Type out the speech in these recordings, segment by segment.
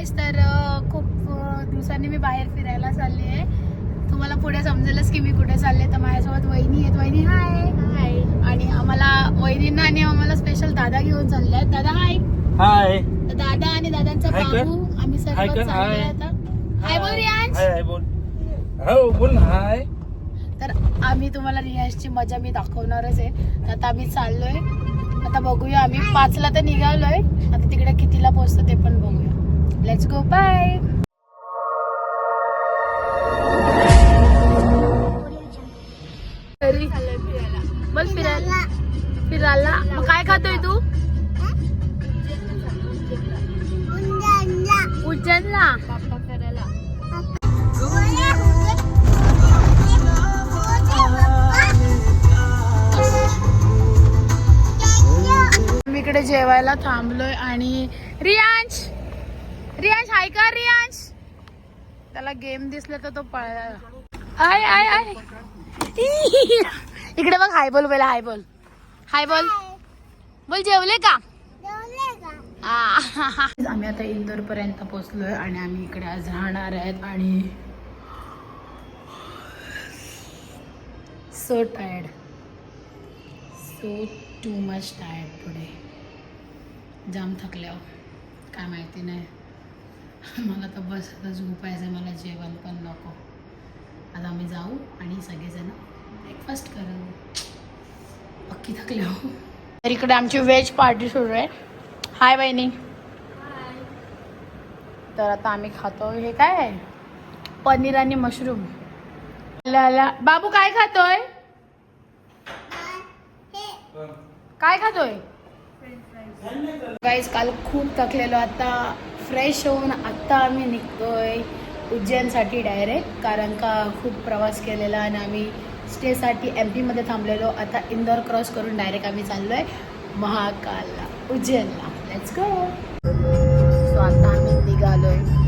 गाईस तर खूप दिवसांनी मी बाहेर फिरायला चालली आहे. तुम्हाला पुढे समजेलच की मी कुठे चालले तर माझ्यासोबत वहिनी आहेत. वहिनी हाय हाय आणि आम्हाला वहिनींना आणि आम्हाला स्पेशल दादा घेऊन चालले आहेत. दादा हाय हाय तर दादा आणि दादांचा. बाबू. आम्ही सर्व हाय. आता. हाय बोल रियांश हाय हाय बोल. हो बोल हाय तर आम्ही तुम्हाला रियांशची मजा मी दाखवणारच आहे. तर आता आम्ही चाललोय. आता बघूया आम्ही. पाचला तर निघालोय. आता तिकडे कितीला पोहोचतो ते पण बघूया. Let's go, bye! तरी फिरायला. फिरायला. मग काय खातोय तू? उज्जैनला. मी इकडे जेवायला थांबलोय आणि रियांश. रियांश हाय का रियांश. त्याला गेम दिसला तर तो पळला. आय आय आय इकडे बघ हाय बोल बोला हाय बोल. हाय बोल. बोल जेवले का? आ. आम्ही आता इंदोर पर्यंत पोहोचलोय आणि आम्ही इकडे आज राहणार आहेत आणि so tired so too much tired पुढे. जाम थकल्यावर काय माहिती नाही. मला तर बस आता झोपायचं आहे मला जेवण पण नको. आता आम्ही जाऊ आणि सगळेजण ब्रेकफास्ट करू. पक्की थकल्यावर तर इकडे आमची व्हेज पार्टी सुरू आहे. हाय बहिणी तर आता आम्ही खातो हे काय? आहे पनीर आणि मशरूम ला ला बाबू काय खातोय? काय खातोय? गाईज काल खूप थकलेलो आता. फ्रेश होऊन आत्ता आम्ही निघतोय उज्जैनसाठी डायरेक्ट कारण का खूप प्रवास केलेला आणि आम्ही स्टेसाठी एम पीमध्ये थांबलेलो. आता इंदोर क्रॉस करून डायरेक्ट आम्ही चाललो आहे महाकालला उज्जैनला. लेट्स गो सो आता आम्ही निघालो आहे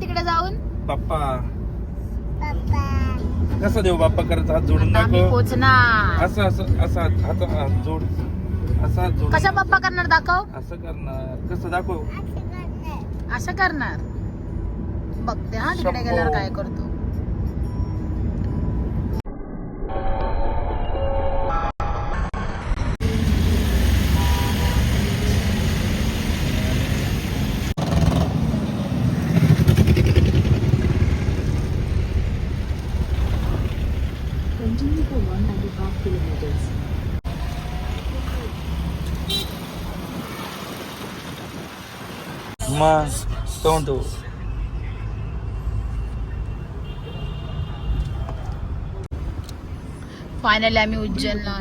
तिकडे जाऊन? बाप्पा कसा देऊ बाप्पा करत हात जोडून आता आम्ही दाखव? पोचणार. असं असं असं हात हात हात जोड. असा हात जोड कशा पप्पा करणार दाखव? असं करणार. कसं दाखव? असं करणार. बघते हा तिकडे शंभो. गेल्यावर काय करतो. कोण तू फायनली आम्ही उज्जैनला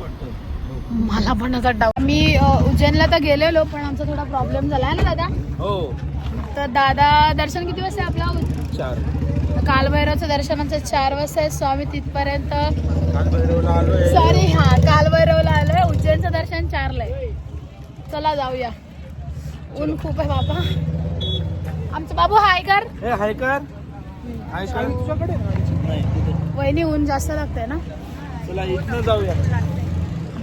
वाटतं मला पण असा डाऊट मी उज्जैनला तर गेलेलो पण आमचा थोडा प्रॉब्लेम झाला ना दादा? हो. तर दादा दर्शन किती वाजता आपला? चार. कालभैरवचं दर्शनाचं चार वाजता आहे. सो आम्ही तिथपर्यंत सॉरी हा कालभैरवला आलोय. उज्जैनचं दर्शन चारला आहे चला जाऊया. ऊन खूप आहे बाबा. आमचं बाबू हाय कर. ए हाय कर. हाय कर. तुझ्याकडे नाही तिथे. वहिनी ऊन जास्त लागतंय ना? इथनं जाऊया.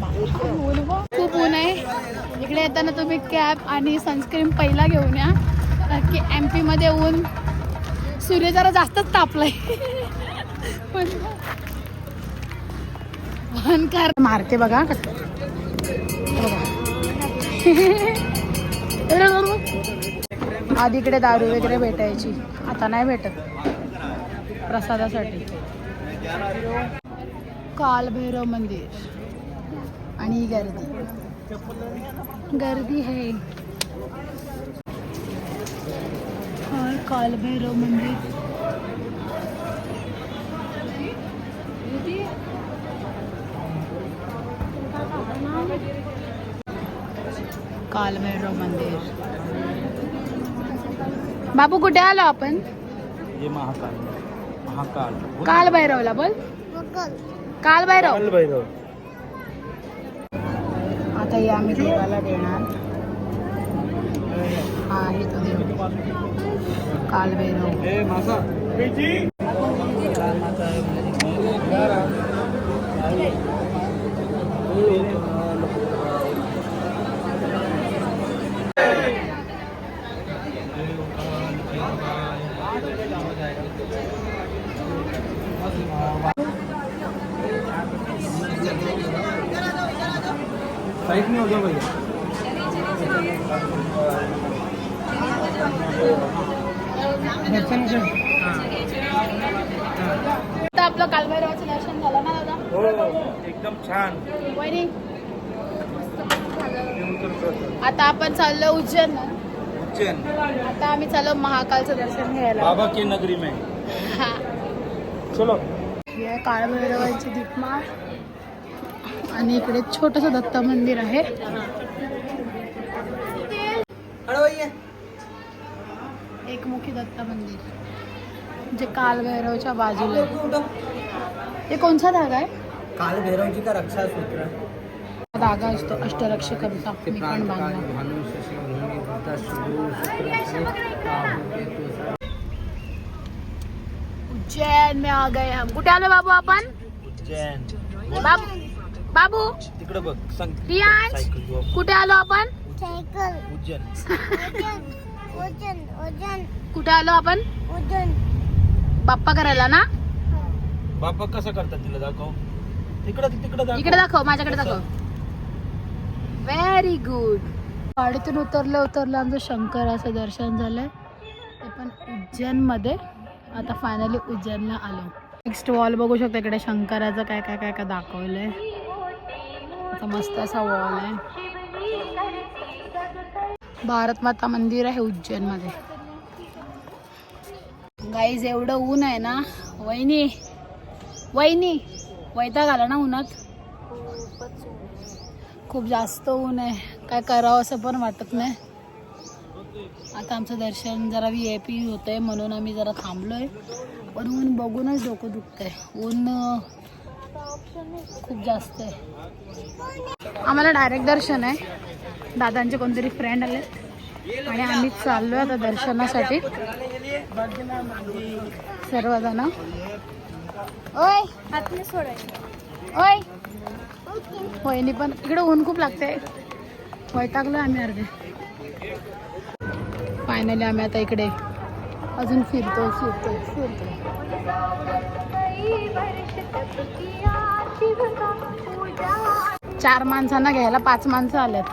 खूप ऊन हो. खूप ऊन आहे. इकडे येताना तुम्ही कॅप आणि सनस्क्रीन पहिला घेऊन या. कारण की एम पीमध्ये ऊन सूर्य जरा जास्तच तापलाय. पण पण कर मारते बघा. कसं. आधी इकडे दारू वगैरे भेटायची. आता नाही भेटत. प्रसादासाठी. कालभैरव मंदिर आणि गर्दी. गर्दी है और कालभैरव मंदिर. कालभैरव मंदिर. बाबू कुठे आलो आपण? महाकाल. महाकाल. काल भैरवला बोल. काल भैरव काल भैरव आता हे आम्ही देवाला देणार. हा आहे तो देव. कालभैरव. ए मासा साइड में हो जाओ भैया दर्शन कर आता आपलं कालभैरवाचं दर्शन झालं ना दादा? हो एकदम छान. आता आपण चाललो उज्जैन उज्जैन. आता आम्ही चाललो महाकालचं दर्शन घ्यायला. बाबा की नगरी में. हा. चलो. काळभैरवाची दीपमाळ. आणि इकडे छोटस दत्त मंदिर आहे. एक मुखी दत्त मंदिर जे कालभैरवच्या बाजूला. हे कोणचा धागा आहे? काल भैरवजी का रक्षा सूत्र धागा असतो अष्टरक्षकांचा मी पण बांधला. उज्जैन में आ गए हम. कुठे आलो बाबू आपण? उज्जैन. बाबू बाबू तिकडे बघ सांग घेऊ कुठे आलो आपण? सायकल उज्जैन. कुठे आलो आपण? बाप्पा करायला ना? बाबा कसं करतात तिला दाखव. तिकडं तिकडं दाखव. इकडे दाखव माझ्याकडे दाखव. व्हेरी गुड गाडीतून उतरलं उतरलं आमचं शंकराचं दर्शन झालंय. ते पण उज्जैनमध्ये. आता फायनली उज्जैनला आलो. नेक्स्ट वॉल बघू शकतो इकडे शंकराचं काय काय काय काय दाखवलंय. आता मस्त असा वॉल आहे. भारत माता मंदिर आहे उज्जैनमध्ये. गाईज एवढं ऊन आहे ना. वहिनी वहिनी वैताग आला ना उन्हात? खूप जास्त ऊन आहे. काय करावं असं पण वाटत नाही. आता आमचं दर्शन जरा व्ही आय पी होतं आहे म्हणून आम्ही जरा थांबलो आहे पण ऊन बघूनच डोकं दुखतं आहे ऊन खूप जास्त आहे. आम्हाला डायरेक्ट दर्शन आहे. दादांचे कोणतरी फ्रेंड आले. आणि आम्ही चाललो आता दर्शनासाठी. सर्वजण. ओय. हातने सोडायचं ओय. वहिनी पण. इकडे ऊन खूप लागते वैतागलो आम्ही अर्धे. फायनली आम्ही आता इकडे. अजून फिरतो फिरतो फिरतो चार माणसांना घ्यायला पाच माणसं आल्यात.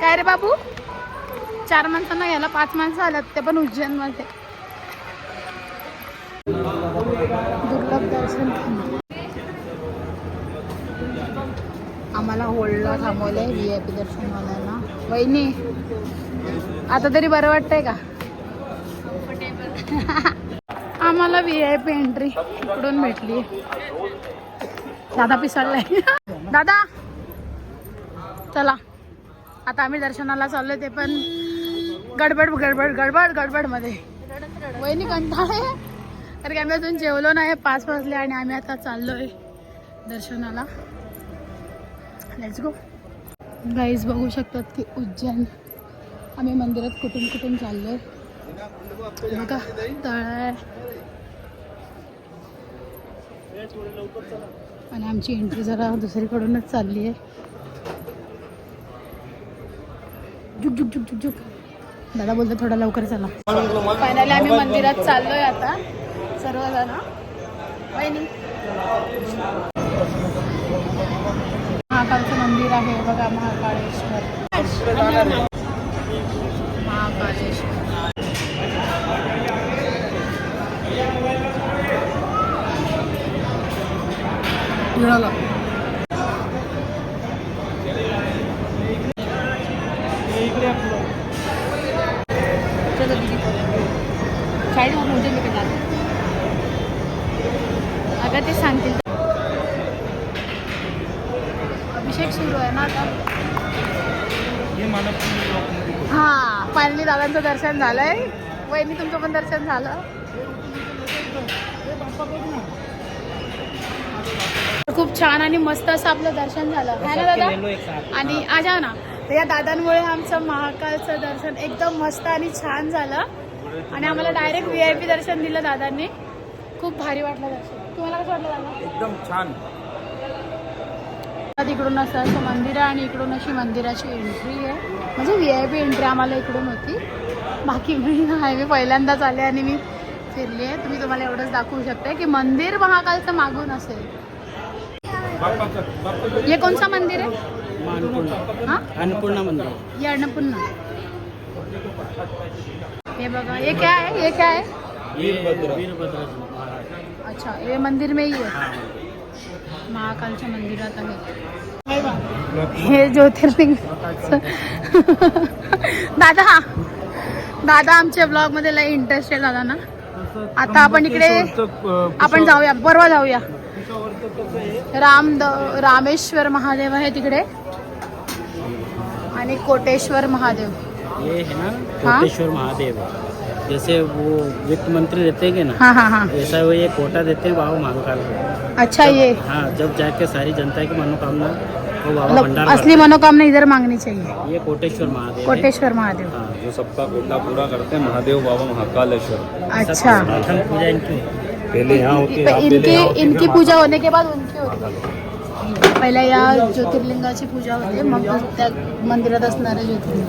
काय रे बाबू? चार माणसांना घ्यायला पाच माणसं आल्यात ते पण उज्जैनमध्ये. दुर्लभ दर्शन. आम्हाला होल्डला थांबवलंय व्ही आय पी दर्शनवाल्यांना. वहिनी आता तरी बरं वाटतंय का? आम्हाला व्ही आय पी एंट्री इकडून भेटली? दादा पिसळलाय. दादा! चला. आता आम्ही दर्शनाला चाललोय ते पण गडबड गडबड गडबड गडबडमध्ये वहिनी कंटाळे कारण की आम्ही अजून जेवलो नाही पाच वाजले आणि आम्ही आता चाललोय दर्शनाला. लेट्स गो गाईज बघू शकतात की उज्जैन. आम्ही मंदिरात कुठून कुठून चाललोय बघा तळ आहे आणि आमची एंट्री जरा दुसरीकडूनच चालली आहे. झुक झुक झुक झुक झुक. दादा बोलतो थोडा लवकर चला. फायनली आम्ही मंदिरात चाललोय आता. सर्वजण. वहिनी. महाकालचं मंदिर आहे बघा महाकाळेश्वर. महाकाळेश्वर साईड म्हणजे मी अगं ते सांगतील. अभिषेक सुरू आहे ना आता. हे हा फायनली दादांचं दर्शन झालंय. वहिनी तुमचं पण दर्शन झालं. खूप छान आणि मस्त असं आपलं दर्शन झालं. है ना दादा? आणि आजा ना. तर या दादांमुळे आमचं महाकालचं दर्शन एकदम मस्त आणि छान झालं. आणि आम्हाला डायरेक्ट व्ही आय पी दर्शन दिलं दादांनी. खूप भारी वाटलं दर्शन. तुम्हाला कसं वाटलं दादा? एकदम छान. तिकडून असं असं मंदिर आहे आणि इकडून अशी मंदिराची एंट्री आहे. म्हणजे व्ही आय पी एंट्री आम्हाला इकडून होती. बाकी मी मी पहिल्यांदाच आले आणि मी फिरली आहे. तुम्ही तुम्हाला एवढंच दाखवू शकते की मंदिर महाकालचं मागून असेल. हे कोणचं मंदिर आहे? हा? अन्नपूर्णा मंदिर. ये अन्नपूर्णा. ये बघा ये क्या है ये क्या है वीरभद्र. वीरभद्र अच्छा ये मंदिर में ही है महाकालच्या मंदिरात आहे. हे ज्योतिर्लिंग. दादा दादा आमच्या ब्लॉगमध्ये लय इंटरेस्टेड दादा ना. आता आपण इकडे आपण जाऊया परवा जाऊया. राम रामेश्वर महादेव आहे तिकडे. आणि कोटेश्वर महादेव. ये है ना हाँ? कोटेश्वर महादेव. जैसे वो वित्त मंत्री रहते हैं ना हाँ हाँ हाँ। ऐसा वो ये कोटा देते हैं बाबा महाकाल को अच्छा जब, ये। हाँ जब जाके सारी जनता की मनोकामना वो बाबा मतलब भंडार असली मनोकामना इधर मांगनी चाहिए। ये कोटेश्वर महादेव कोटेश्वर महादेव। हाँ जो सबका कोटा पूरा करते हैं महादेव बाबा महाकालेश्वर। अच्छा। पूजा इनकी। पहले यहाँ होती है इनकी इनकी पूजा होने के बाद उनकी होती पहिला या ज्योतिर्लिंगाची पूजा होते मग त्या मंदिरात असणारे ज्योतिर्लिंग.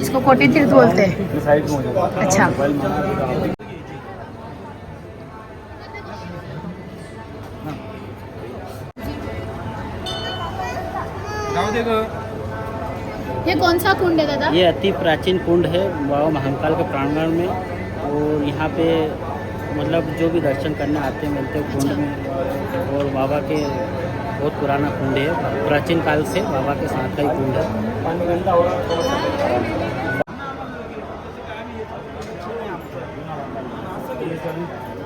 इसको कोटी तीर्थ बोलते हैं। साइड में हो अच्छा. ये कौन सा कुंड है दादा? ये अति प्राचीन कुंड है बाबा महाकाल के प्रांगण में और यहाँ पे मतलब जो भी दर्शन करने आते हैं, मिलते हैं कुंड में, और बाबा के बहुत पुराना कुंड है, प्राचीन काल से बाबा के साथ का ही कुंड है। हे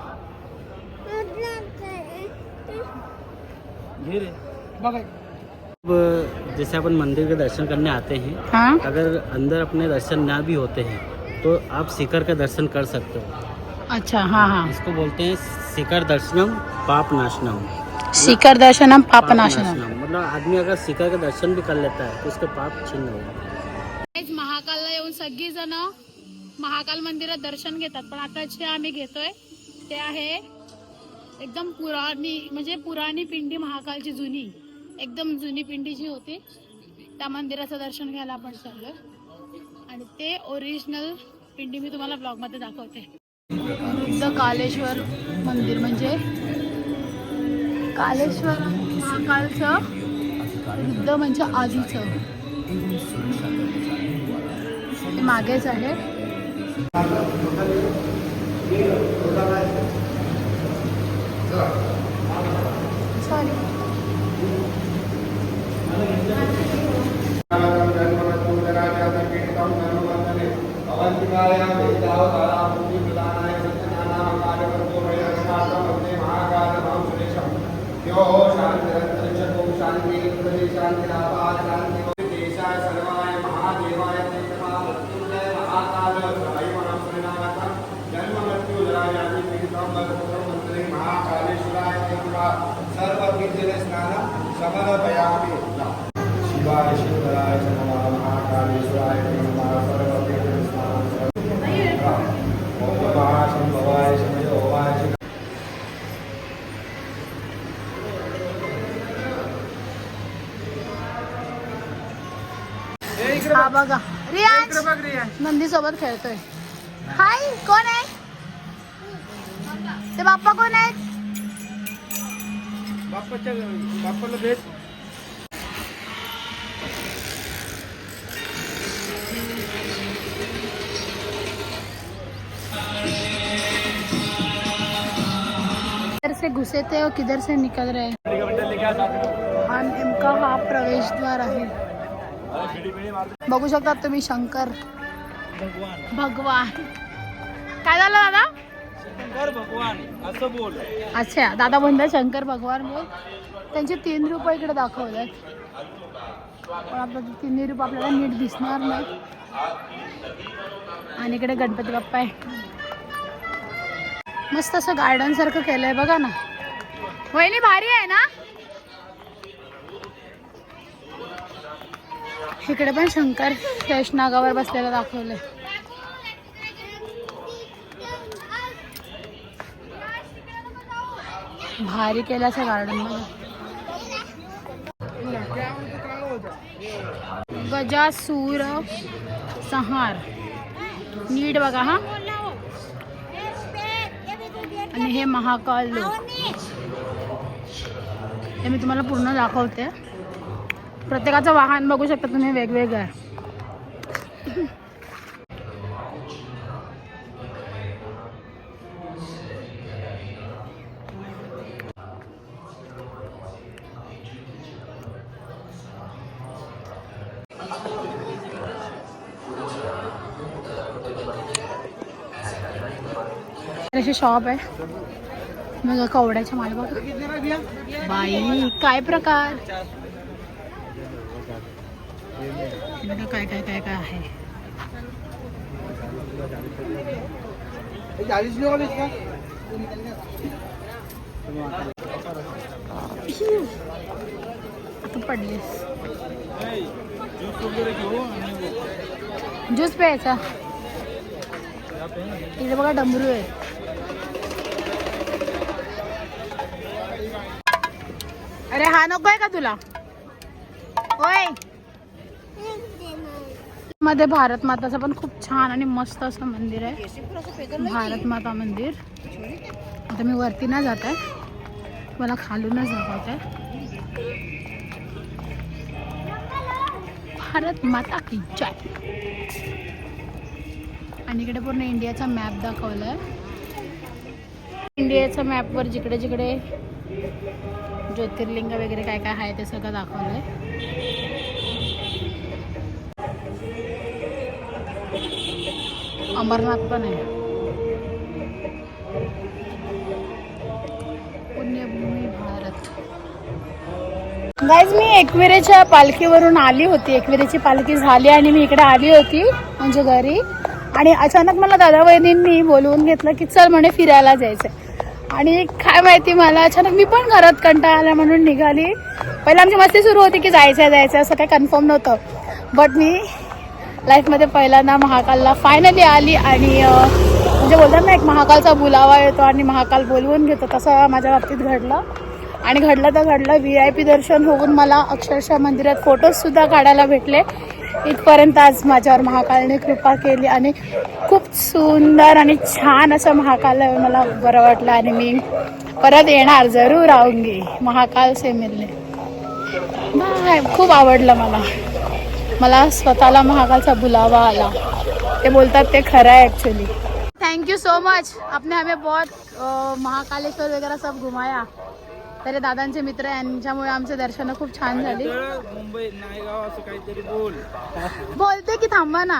अब जैसे अपन मंदिर के दर्शन करने आते हैं हाँ। अगर अंदर अपने दर्शन ना भी होते हैं तो आप शिखर का दर्शन कर सकते हो। अच्छा हाँ हाँ। इसको बोलते हैं शिखर दर्शनम पाप नाशनम। शिखर दर्शनम पाप नाशनम। मतलब आदमी अगर शिखर का दर्शन भी कर लेता है तो उसके पाप छिन्न हो हैं। महाकालला येऊन सगळी जण महाकाल मंदिरात दर्शन घेतात पण आता जे आम्ही घेतोय ते आहे एकदम पुराणी म्हणजे पुराणी पिंडी महाकालची जुनी. एकदम जुनी पिंडी जी होती त्या मंदिराचं दर्शन घ्यायला आपण चाललो आणि ते ओरिजिनल पिंडी मी तुम्हाला ब्लॉगमध्ये दाखवते. वृद्ध कालेश्वर मंदिर म्हणजे कालेश्वर महाकालचं युद्ध म्हणजे आधीचं. ते मागेच आहे. सॉरी समर्पयामि नंदी सोबत खेळतोय. हाय कोण आहे? ते बाप्पा कोण आहेत? बाप्पाच्या बाप्पाला भेट. किधर से घुसे थे और किधर से निकल रहे हैं? नेमका हा प्रवेशद्वार आहे. बघू शकता तुम्ही शंकर. भगवान. भगवान. काय झालं दादा? शंकर भगवान असं बोल. अच्छा दादा म्हणतात शंकर भगवान बोल. त्यांचे तीन रूप इकडे दाखवतात पण आपलं तिन्ही रूप आपल्याला नीट दिसणार नाही. आणि इकडे गणपती बाप्पा आहे. मस्त असं गार्डन सारखं केलंय बघा ना. वहिनी भारी आहे ना? इकडे पण शंकर शेषनागावर बसलेला दाखवलंय. भारी केलं असं गार्डनमध्ये. गजासूर संहार. नीट बघा हा. आणि हे महाकाल. लोक हे मी तुम्हाला पूर्ण दाखवते. प्रत्येकाचं वाहन बघू शकता तुम्ही वेगवेगळं आहे. शॉप आहे. मग कवड्याच्या माल बाई काय प्रकार? बघा काय काय काय काय आहे? आता पडलीस ज्यूस ज्यूस प्यायचा. इथे बघा डमरू आहे. अरे हा नको आहे का तुला? होय. मध्ये भारत माताचं पण खूप छान आणि मस्त असं मंदिर आहे. भारत माता मंदिर. आता मी वरती नाही जात आहे. मला खालूनच दाखवत आहे. भारत माता की जय. आणि इकडे पूर्ण इंडियाचा मॅप दाखवलाय. इंडियाच्या मॅपवर जिकडे जिकडे ज्योतिर्लिंग वगैरे काय काय आहे ते सगळं दाखवलंय. अमरनाथ पण आहे. पुण्यभूमी भारत. गाईज मी एकविरेच्या पालखीवरून आली होती. एकविरेची पालखी झाली आणि मी इकडे आली होती म्हणजे घरी. आणि अचानक मला दादा वहिनींनी बोलवून घेतलं की चल म्हणे फिरायला जायचं आणि काय माहिती मला अचानक मी पण घरात कंटाळा आला म्हणून निघाली. पहिला आमची मस्ती सुरू होती की जायचं जायचं असं काही कन्फर्म नव्हतं. बट मी लाईफमध्ये पहिल्यांदा महाकालला फायनली आली आणि म्हणजे बोलतात ना एक महाकालचा बुलावा येतो आणि महाकाल बोलवून घेतो. तसं माझ्या बाबतीत घडलं. आणि घडलं तर घडलं. व्ही आय पी दर्शन होऊन मला अक्षरशः मंदिरात फोटोजसुद्धा काढायला भेटले. इथपर्यंत आज माझ्यावर महाकालने कृपा केली आणि खूप सुंदर आणि छान असं महाकाल मला बरं वाटलं आणि मी परत येणार. जरूर आऊंगी. महाकाल से मिलने. बाय खूप आवडलं मला. मला स्वतःला महाकालचा बुलावा आला. ते बोलतात ते खरं आहे actually thank you so much आपने हमें बहुत अ, महाकालेश्वर वगैरह सब घुमाया. तरी दादांचे मित्र यांच्यामुळे आमचे दर्शन खूप छान झाली. तर मुंबई नायगाव असं काहीतरी बोल. बोलते की थांबा ना.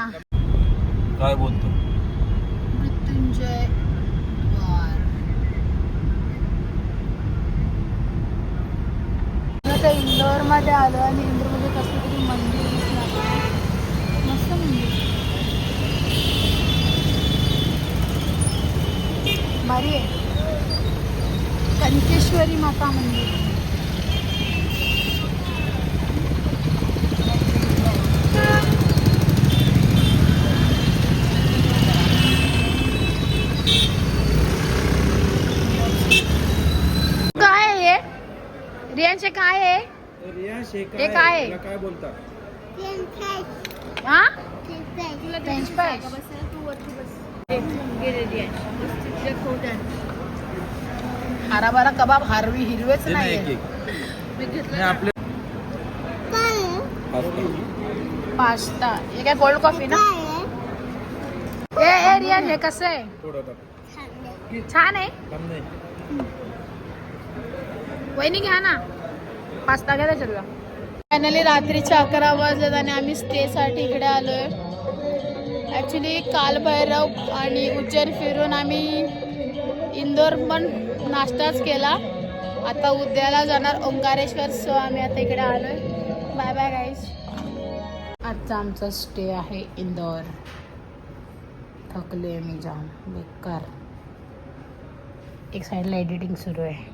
काय बोलतो? मृत्युंजय इंदोरमध्ये आलो आणि इंदोरमध्ये कसलं तरी मंदिर दिसलं मस्त मंदिर भारी आहे कनकेश्वरी माता मंदिर। काय आहे हे रियांचे काय आहे रियाश हे हे काय आहे? तुला काय बोलतात हा? फ्रेंच फ्राईज हराभरा कबाब हारवी हिरवेच हे नाही, एक आपले पास्ता. हे काय कोल्ड कॉफी ना? ए ए रियान हे कसं आहे. छान आहे. वहिनी घ्या ना. पास्ता घ्या त्याच्यात फायनली रात्रीचे अकरा वाजलेत आणि आम्ही स्टेसाठी इकडे आलोय. ॲक्च्युली कालभैरव आणि उज्जैन फिरून आम्ही इंदोर पण नाश्ताच केला. आता उद्याला जाणार ओंकारेश्वर सो आम्ही आता इकडे आलोय. बाय बाय गाईज आजचा आमचा स्टे आहे इंदोर. थकले मी जाम बेकार. एक साईडला एडिटिंग सुरू आहे.